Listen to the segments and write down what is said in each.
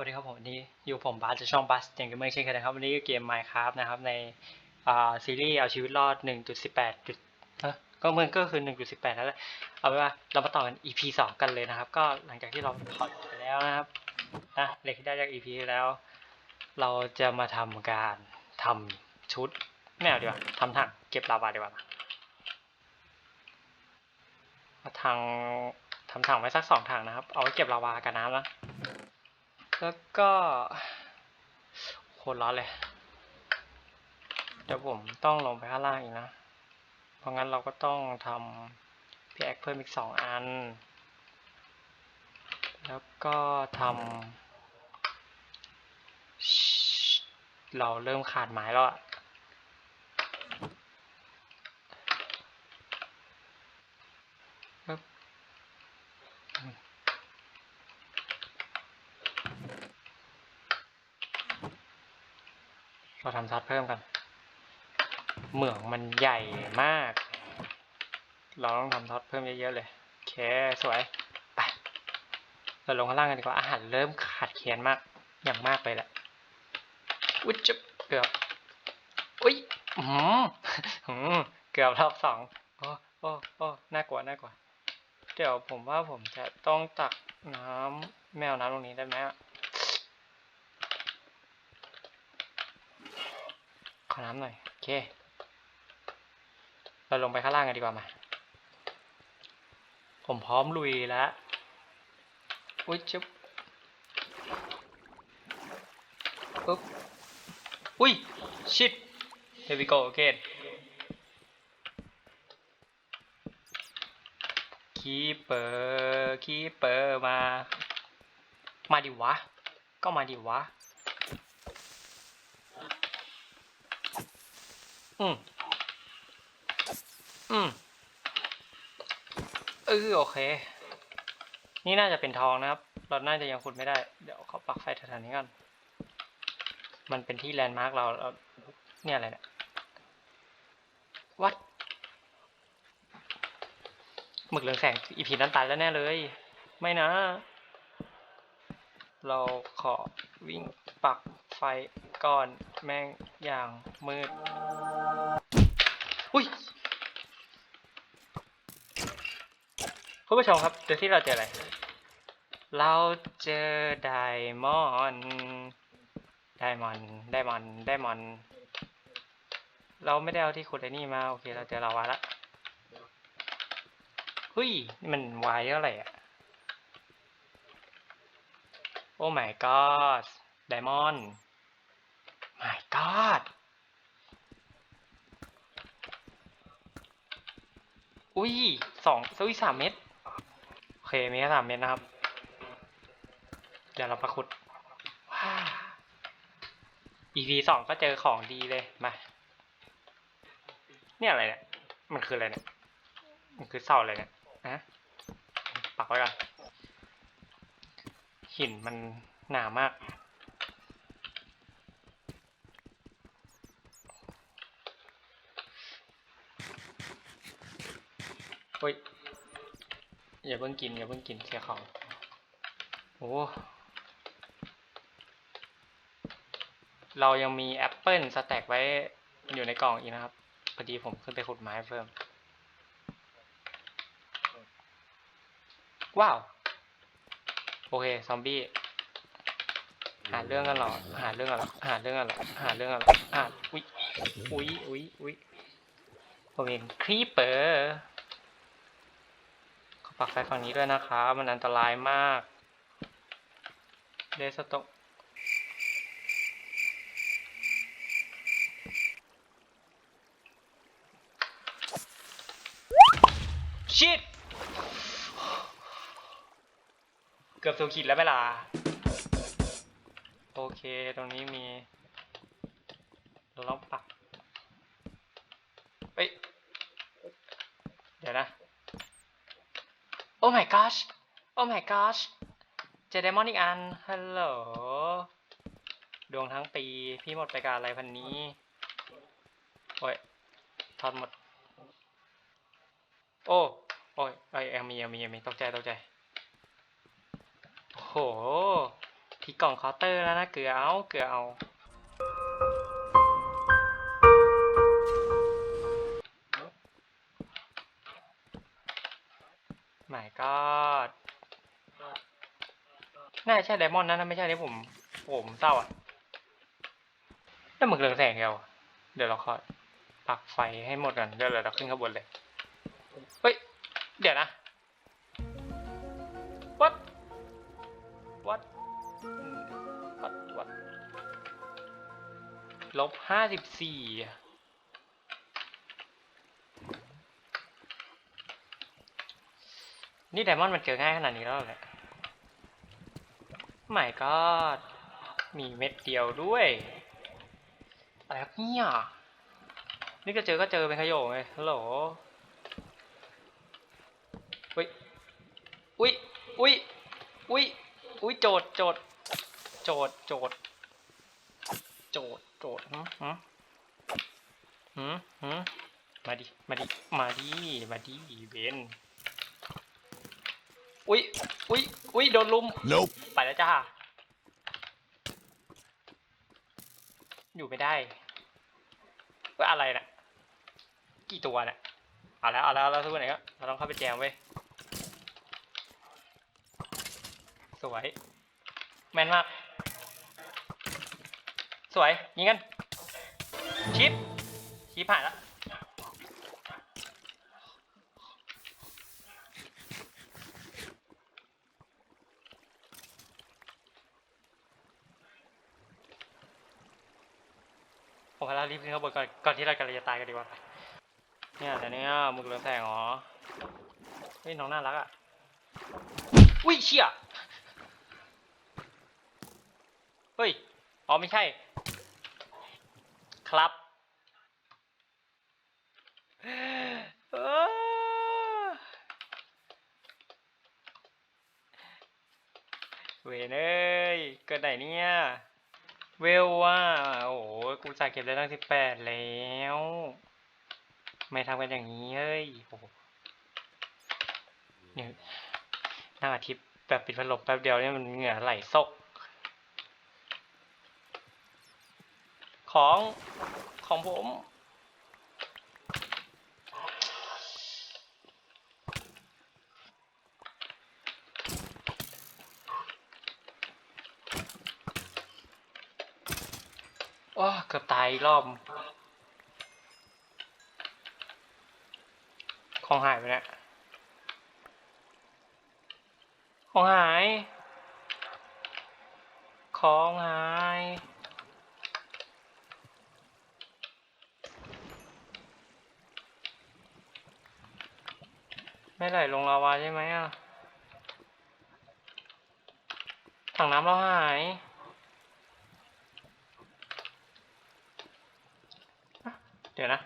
วัสดีครับผมนนี้อยู่ผมบาสจะช่องบาสเตียงเกมเมอร์เช่นเคยนะครับ วันนี้ก็เกม Minecraft นะครับ ในซีรีส์เอาชีวิตรอด 1.18จุดก็เมันก็คือ 1.18 แล้วแหละเอาเป็นว่าเรามาต่อกัน EP 2 กันเลยนะครับ ก็หลังจากที่เราถอดไปแล้วนะครับนะเหล็กที่ได้จาก EP ที่แล้ว เราจะมาทำการทำชุดไม่เอาดีกว่าทำถังเก็บลาวาดีกว่ามาทางทำถังไว้สักสองถังนะครับ เอาไว้เก็บลาวากับน้ำนะ แล้วก็โคตรร้อนเลย เดี๋ยวผมต้องลงไปข้างล่างอีกนะ เพราะงั้นเราก็ต้องทำพี่แอคเพิ่มอีกสองอัน แล้วก็ทำเราเริ่มขาดไม้แล้วอะ เราทำซัดเพิ่มกัน เหมืองมันใหญ่มาก เราต้องทำท็อตเพิ่มเยอะๆเลยโอเคสวย ไปเราลงข้างล่างกันดีกว่า อาหารเริ่มขาดแคลนมาก อย่างมากเลยแหละอุ้ยจะเกือบอุ้ยอืมอืมเกือบรอบสองโอ้โอ้โอ้น่ากลัวน่ากลัว เดี๋ยวผมว่าผมจะต้องตักน้ำแมวน้ำตรงนี้ได้ไหมอะ ขอ น้ำหน่อย โอเค เราลงไปข้างล่างกันดีกว่ามา ผมพร้อมลุยแล้วอุ้ยจุ๊บปุ๊บ อุ้ย ชิด here we go again คีเปอร์คีเปอร์มา มาดิวะ ก็มาดิวะ อืม อืมเออโอเค นี่น่าจะเป็นทองนะครับ เราน่าจะยังขุดไม่ได้ เดี๋ยวขาปักไฟแถวๆนี้ก่อน มันเป็นที่แลนด์มาร์กเราเรา เนี่ยอะไรเนี่ย วัดหมึกเหลืองแสงอีพีนั้นตายแล้วแน่เลย ไม่นะ เราขอวิ่งปักไฟ ก่อนแม่งอย่างมืด อุ้ยคุณผู้ชมครับเดี๋ยวที่เราเจออะไร เราเจอไดมอนไดมอนไดมอนไดมอนเราไม่ได้เอาที่ขุดไอ้นี่มา โอเค เราเจอลาวาละเฮ้ยนี่มันวายเท่าไหร่อะโอ้ my god ไดมอนด์ my god อุ้ยสองอุ้ยสามเม็ดโอเคมีแค่สามเม็ดนะครับ เดี๋ยวเราประขุดว้า EP สองก็เจอของดีเลย มา เนี่ยอะไรเนี่ย มันคืออะไรเนี่ย มันคือเสาอะไรเนี่ยฮะปักไว้ก่อนหินมันหนามาก เฮ้ย อย่าเพิ่งกิน อย่าเพิ่งกินเสียของโอ้เรายังมีแอปเปิลสแต็กไว้อยู่ในกล่องอีกนะครับ พอดีผมขึ้นไปขุดไม้เพิ่ม ว้าว โอเค ซอมบี้ หาเรื่องกันหรอ หาเรื่องกันหรอ หาเรื่องกันหรอ หาเรื่องกันหรอหาอุ้ยอุ้ยอุ้ยอุ้ยผมเห็นครีเปอร์ ขอปักไฟฝั่งนี้ด้วยนะครับ มันอันตรายมากเดสโตชิดเกือบสูขีดแล้วเวลา โอเค ตรงนี้มีเราต้องปักเอ้ย เดี๋ยวนะ โอ้ my gosh โอ้ my gosh เจอไดมอนด์อีกอัน ฮัลโหล ดวงทั้งปี พี่หมดไปกับอะไรพันนี้ โอ้ยทอนหมด โอ้ โอ้ยเอ้ยยังมียังมียังมีตกใจตกใจ โอ้โหที่กล่องเคาน์เตอร์แล้วนะ เกลือเอา เกลือเอา น่าใช่ไดมอนด์นะถ้าไม่ใช่นี่ผมผมเศร้าอะแล้วหมึกเรืองแสงเดียวเดี๋ยวเราขอปักไฟให้หมดก่อนเดี๋ยวเราขึ้นข้างบนเลยเฮ้ยเดี๋ยวนะ what what what what ลบห้าสิบสี่นี่ไดมอนด์มันเจอง่ายขนาดนี้แล้วเหรอ ไม่ก็มีเม็ดเดียวด้วย อะไรครับเนี่ยนี่ก็เจอก็เจอเป็นขโยงเลยฮัลโหลอุ้ยอุ้ยอุ้ยอุ้ยอุ้ยโจดโจดโจดโจดโจดโจดหืมหืมหืมหืมมาดิ มาดิ มาดิ มาดิเบน อุ้ยอุ้ยอุ้ยโดนลุม Nope. ไปแล้วจ้า อยู่ไม่ได้ว่าอะไรน่ะ กี่ตัวน่ะ เอาแล้วเอาแล้วเอาแล้วทุกคนไหนก็เราต้องเข้าไปแจมเว้ย สวย แม่นมาก สวย ยิงกัน ชิป ชิปผ่านแล้ว ผมพาเรารีบ ขึ้นข้างบนก่อนก่อนที่เรากำลังจะตายกันดีกว่าเนี่ยแต่เนี่ยมึกเรืองแสงเหรอเฮ้ยน้องน่ารักอะอุ้ยเชี่ยเฮ้ยอ๋อไม่ใช่ ครับเออเวยเอ้ยเกิดไหนเนี่ย เวลว่า โอ้โหกูจ่ายเก็บได้ตั้งสิบแปดแล้ว ไม่ทำกันอย่างนี้เฮ้ยโอ้โหเนี่ยนั่งอาทิตย์แบบปิดพัดลมแป๊บเดียวเนี่ยมันเหงื่อไหลซก ของของผม อ้เกือบตายรอบ ของหายไปเนี่ยของหาย ของหาย ไม่ไหลลงลาวาใช่ไหมอะถังน้ำเราหาย เดี๋ยวนะ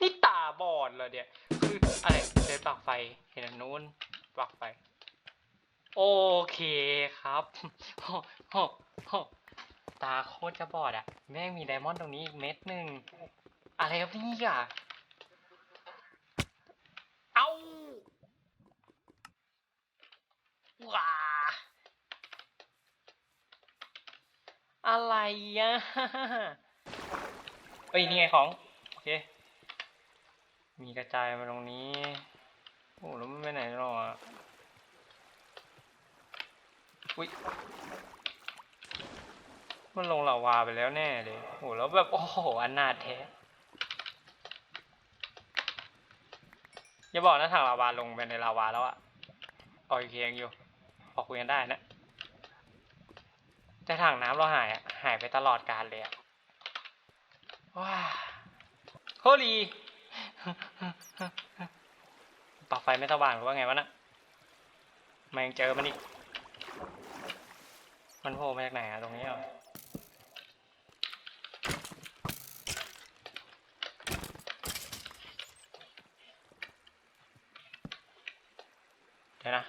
นี่ตาบอดเหรอเดี๋ยวคืออะไรเดินปลักไฟ เห็นอันนู้นปลักไฟ โอเคครับโอโหโหตาโคตรจะบอดอะแม่งมีไดมอนด์ตรงนี้อีกเม็ดหนึ่งอะไรครับเนี่อะเอ้าว้า อะไรอะเอ้ยนี่ไงของ โอเค มีกระจายมาตรงนี้ โอ้แล้วมันไปไหนหรออะอุ้ยมันลงลาวาไปแล้วแน่เลยโอ้แล้วแบบ โอ้โหอันนาถแท้ อย่าบอกนะถังลาวาลงไปในลาวาแล้วอะโอเคยังอยู่พอคุยกันได้นะ แต่ถังน้ำเราหายหายไปตลอดกาลเลยอะว้าโฮลีปักไฟไม่สว่างหรือว่าไงวะน่ะแมงเจอมันอีก มันโผล่มาจากไหนอะตรงนี้เหรอเดี๋ยวนะ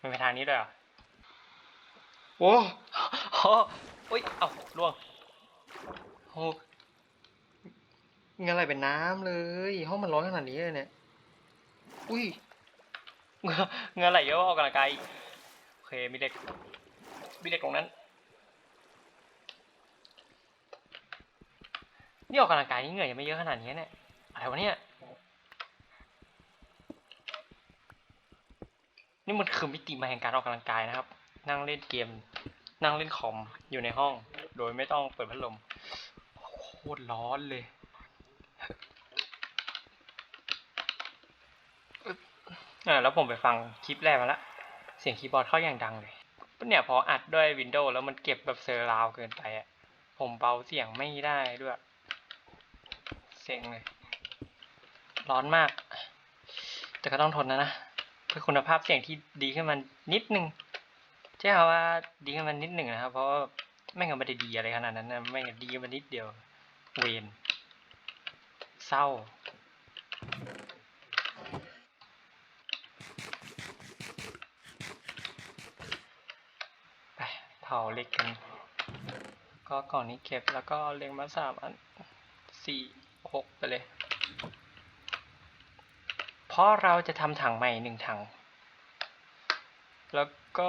มันไปทางนี้ด้วยเหรอ โอ้โหอุ้ย เอ้าล่วงโอ้เงินอะไรเป็นน้ำเลย ห้องมันร้อนขนาดนี้เลยเนี่ย อุ้ยเหงื่อเหงื่อไหลเยอะออกกำลังกายอีกโอเค มีเด็ก มีเด็กตรงนั้น นี่ออกกำลังกายนี่เหงื่อยังไม่เยอะขนาดนี้เนี่ย อะไรวะเนี่ยนี่มันคือมิติใหม่แห่งการออกกำลังกายนะครับ นั่งเล่นเกม นั่งเล่นคอมอยู่ในห้อง โดยไม่ต้องเปิดพัดลม โคตรร้อนเลยอ่าแล้วผมไปฟังคลิปแรกมาละ เสียงคีย์บอร์ดเข้าอย่างดังเลยเนี่ยพออัดด้วยวินโดว์แล้วมันเก็บแบบเซอร์ราวเกินไปอะ ผมเบาเสียงไม่ได้ด้วย เสียงเลย ร้อนมาก แต่ก็ต้องทนนะนะ เพื่อคุณภาพเสียงที่ดีขึ้นมานิดนึง ใช่คำว่าดีขึ้นมานิดหนึ่งนะครับ เพราะว่าไม่งั้นไม่ได้ดีอะไรขนาดนั้นนะไม่งั้นดีขึ้นมานิดเดียว เวนเศร้า ไปเผาเล็กกัน ก็ก่องนี้เก็บแล้วก็เล็งมาสามอันสี่หกไปเลย เพราะเราจะทำถังใหม่หนึ่งถัง แล้วก็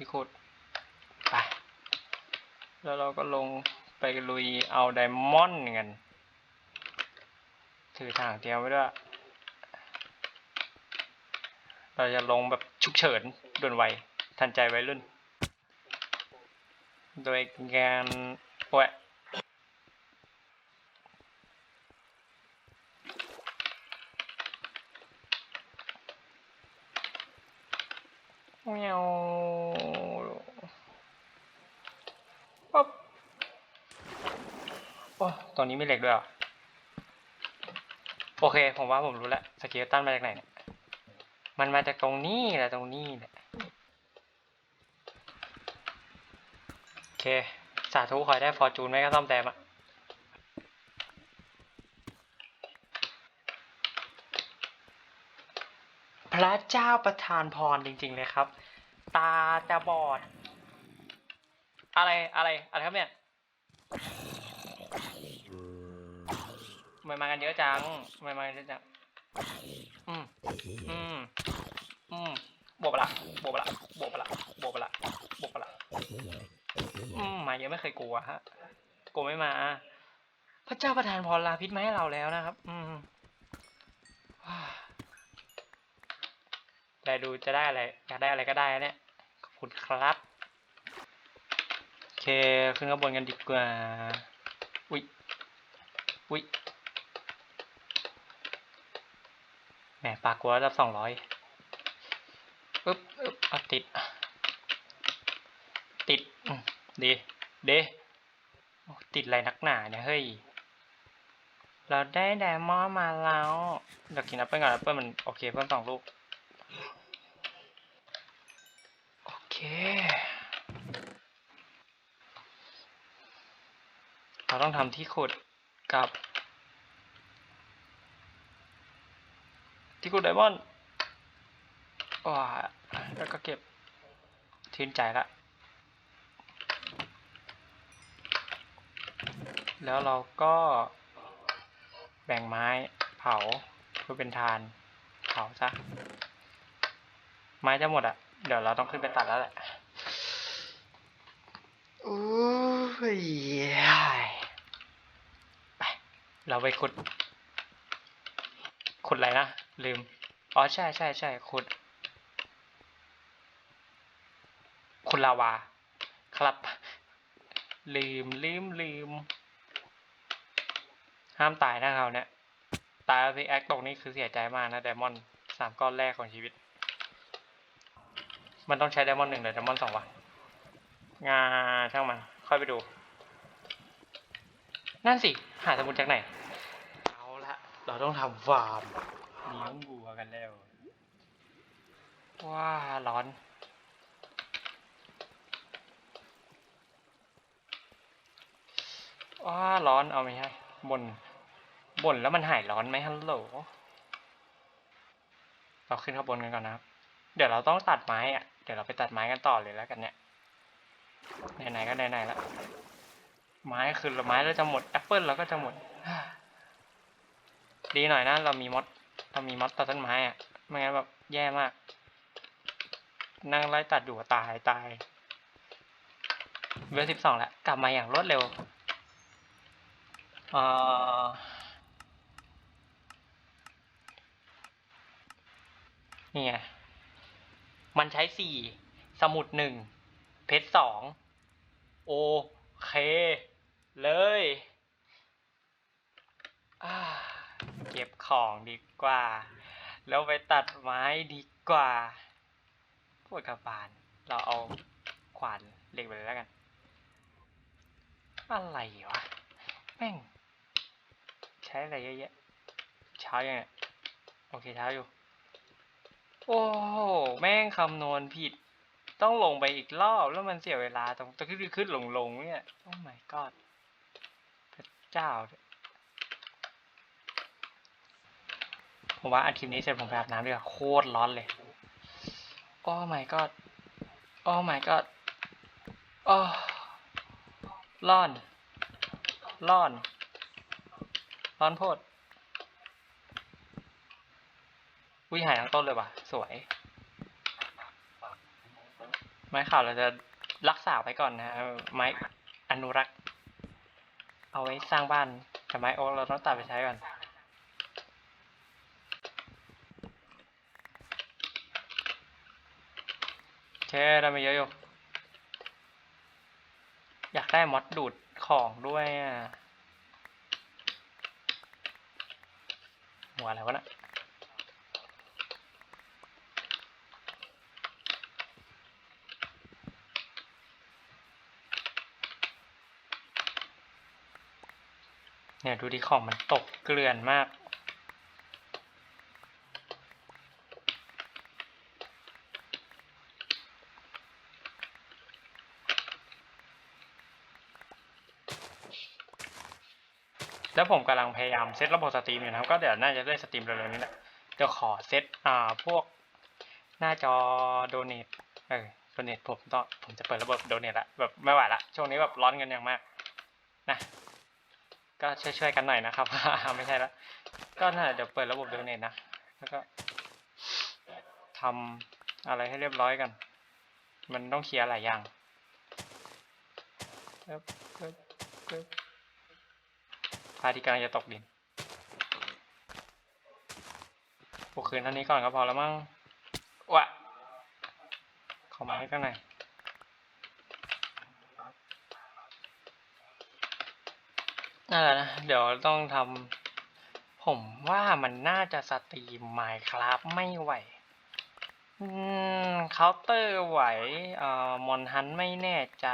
ที่ขุดไปแล้วเราก็ลงไปลุยเอาไดมอนด์กัน ถือถังเตรียมไว้ด้วย เราจะลงแบบฉุกเฉินด่วนไว ทันใจไวรุ่น โดยการโอ้ยเมียวป๊บ โอ้ตรงนี้มีเหล็กด้วยเหรอ โอเค ผมว่าผมรู้แล้วสเกลตันมาจากไหนเนี่ยมันมาจากตรงนี้แหละตรงนี้แหละโอเค สาธุขอให้ได้ฟอร์จูนไม่ก็ซ่อมแซมอะพระเจ้าประทานพรจริง ๆ เลยครับ ตาจะบอด อะไรอะไรอะไรครับเนี่ย ไมมากันเยอะจังทำไมมากันเยอะจังอืมอืมอืมบวกไปละบวกไปละบวกไปละบวกไปละบวกไปละอืมมาเยอะไม่เคยกลัวฮะกลัวไม่มา พระเจ้าประทานพรลาพิษมาให้เราแล้วนะครับ อืมแต่ดูจะได้อะไรอยากได้อะไรก็ได้เนี่ยขอบคุณครับโอเคขึ้นข้างบนกันดีกว่า อุ๊ยอุ๊ย แห มปากกัวระดับสองร้อยอึ๊บอึ๊บเอาติด ติดดีเด้ติดอะไรนักหนาเนี่ย เฮ้ย เราได้ไดมอนมาแล้ว เดี๋ยวกินแอปเปิ้ลก่อนแอปเปิ้ลมันโอเคเพิ่มสองลูก โอเค เราต้องทำที่ขุดกับ ที่ขุดไดมอนด์ว้าแล้วก็เก็บชื่นใจละ แล้วเราก็แบ่งไม้เผาเพื่อเป็นทานเผาซะ ไม้จะหมดอะ เดี๋ยวเราต้องขึ้นไปตัดแล้วแหละโอ้ยไป เราไปขุด ขุดอะไรนะ ลืม อ๋อ ใช่ใช่ใช่ขุดขุดลาวา ครับ ลืมลืมลืม ห้ามตายนะเขาเนี่ย ตายแล้วสิแอคตกนี่คือเสียใจมากนะไดมอนด์สามก้อนแรกของชีวิต มันต้องใช้ไดมอนด์หนึ่งหรือไดมอนด์สองวะงาช่างมัน ค่อยไปดู นั่นสิ หาสมุดจากไหน เอาละ เราต้องทำฟาร์ม เลี้ยงวัวกันแล้ว ว้าร้อน ว้าร้อนเอาไม่ใช่บ่นบ่นแล้วมันหายร้อนไหมฮัลโหล เราขึ้นข้างบนกันก่อนนะครับ เดี๋ยวเราต้องตัดไม้อะเดี๋ยวเราไปตัดไม้กันต่อเลยแล้วกันเนี่ย ไหนๆก็ไหนๆแล้วไม้คือไม้เราจะหมดแอปเปิลเราก็จะหมด ดีหน่อยนะ เรามีมด ต้องมีมอดตัดต้นไม้อะไม่งั้นแบบแย่มาก นั่งไล่ตัดอยู่ตายตายเวลสิบสองแล้วกลับมาอย่างรวดเร็วเอ่อนี่ไง มันใช้สี่ สมุดหนึ่ง เพชรสอง โอเค เลย อ่า เก็บของดีกว่า แล้วไปตัดไม้ดีกว่าปวดกระบาล เราเอาขวานเหล็กไปเลยแล้วกัน อะไรวะ แม่ง ใช้อะไรเยอะแยะ เช้ายังไงโอเคเช้าอยู่ โอ้โห แม่งคำนวณผิด ต้องลงไปอีกรอบแล้วมันเสียเวลาตรงตะขึ้นขึ้นลงลงเนี่ย โอ้ my god พระเจ้า ผมว่าอันคลิปนี้เสร็จผมไปอาบน้ำดีกว่าโคตรร้อนเลย โอ้ my god โอ้ my god โอ้ร้อน ร้อน ร้อนโพดวิหายทั้งต้นเลยว่ะ สวย ไม้ข่าวเราจะรักษาไว้ก่อนนะ ไม้อนุรักษ์ เอาไว้สร้างบ้านแต่ไม้โอ๊กเราต้องตัดไปใช้ก่อน โอ เคได้มาเยอะอยู่ อยากได้มอดดูดของด้วยอะหัวอะไรวะน่ะเนี่ยดูดิของมันตกเกลื่อนมาก แล้วผมกำลังพยายามเซตระบบสตรีมอยู่นะครับก็เดี๋ยวน่าจะได้สตรีมเร็วๆนี้แหละเดี๋ยวขอเซตอ่าพวกหน้าจอโดเนทเออโดเนทผมต้องผมจะเปิดระบบโดเนทละแบบไม่ไหวละช่วงนี้แบบร้อนกันอย่างมากนะก็ช่วยๆกันหน่อยนะครับ ไม่ใช่ละก็น่าเดี๋ยวเปิดระบบโดเนทนะแล้วก็ทำอะไรให้เรียบร้อยกัน มันต้องเคลียร์หลายอย่างปึ๊บปึ๊บปึ๊บ พระอาทิตย์กำลังจะตกดินปลุกคืนเท่านี้ก่อนก็พอแล้วมั้งวะเข้ามาให้ข้างในนั่นแหละนะเดี๋ยวต้องทำผมว่ามันน่าจะสตรีมไมค์ครับไม่ไหวอืมเคาน์เตอร์ไหวเอ่อมอนฮันไม่แน่ใจ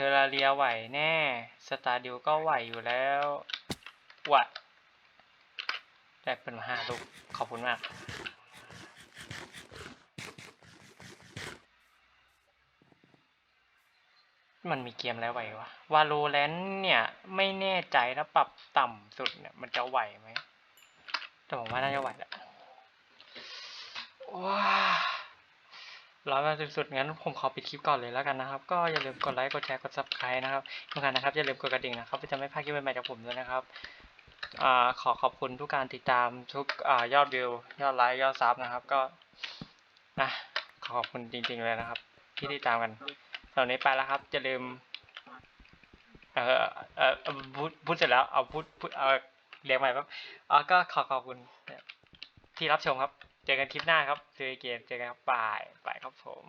ทอราเรียไหวแน่ สตาร์ดิวก็ไหวอยู่แล้ววะได้เป็นห้าลูก ขอบคุณมาก มันมีเกมแล้วไหววะวาโลแรนเนี่ย ไม่แน่ใจนะปรับต่ำสุดเนี่ย มันจะไหวไหมแต่ผมว่าน่าจะไหวแหละว้า ร้อยมาสุดๆงั้นผมขอปิดคลิปก่อนเลยแล้วกันนะครับ ก็อย่าลืมกดไลค์กดแชร์กด subscribe นะครับทุกท่านนะครับอย่าลืมกดกระดิ่งนะครับเพื่อจะไม่พลาดคลิปใหม่ๆจากผมด้วยนะครับอขอขอบคุณทุกการติดตามทุกอยอดวิวยอดไลค์ยอดซับนะครับ ก็นะขอขอบคุณจริงๆเลยนะครับ ที่ติดตามกันตอนนี้ไปแล้วครับอย่าลืมเออเออพูดพูดเสร็จแล้วเอาพูดพูดเออเรียงใหม่ครับอ่าก็ขอขอบคุณที่รับชมครับ เจอกันคลิปหน้าครับเจอเกมเจอกันครับบายบายครับผม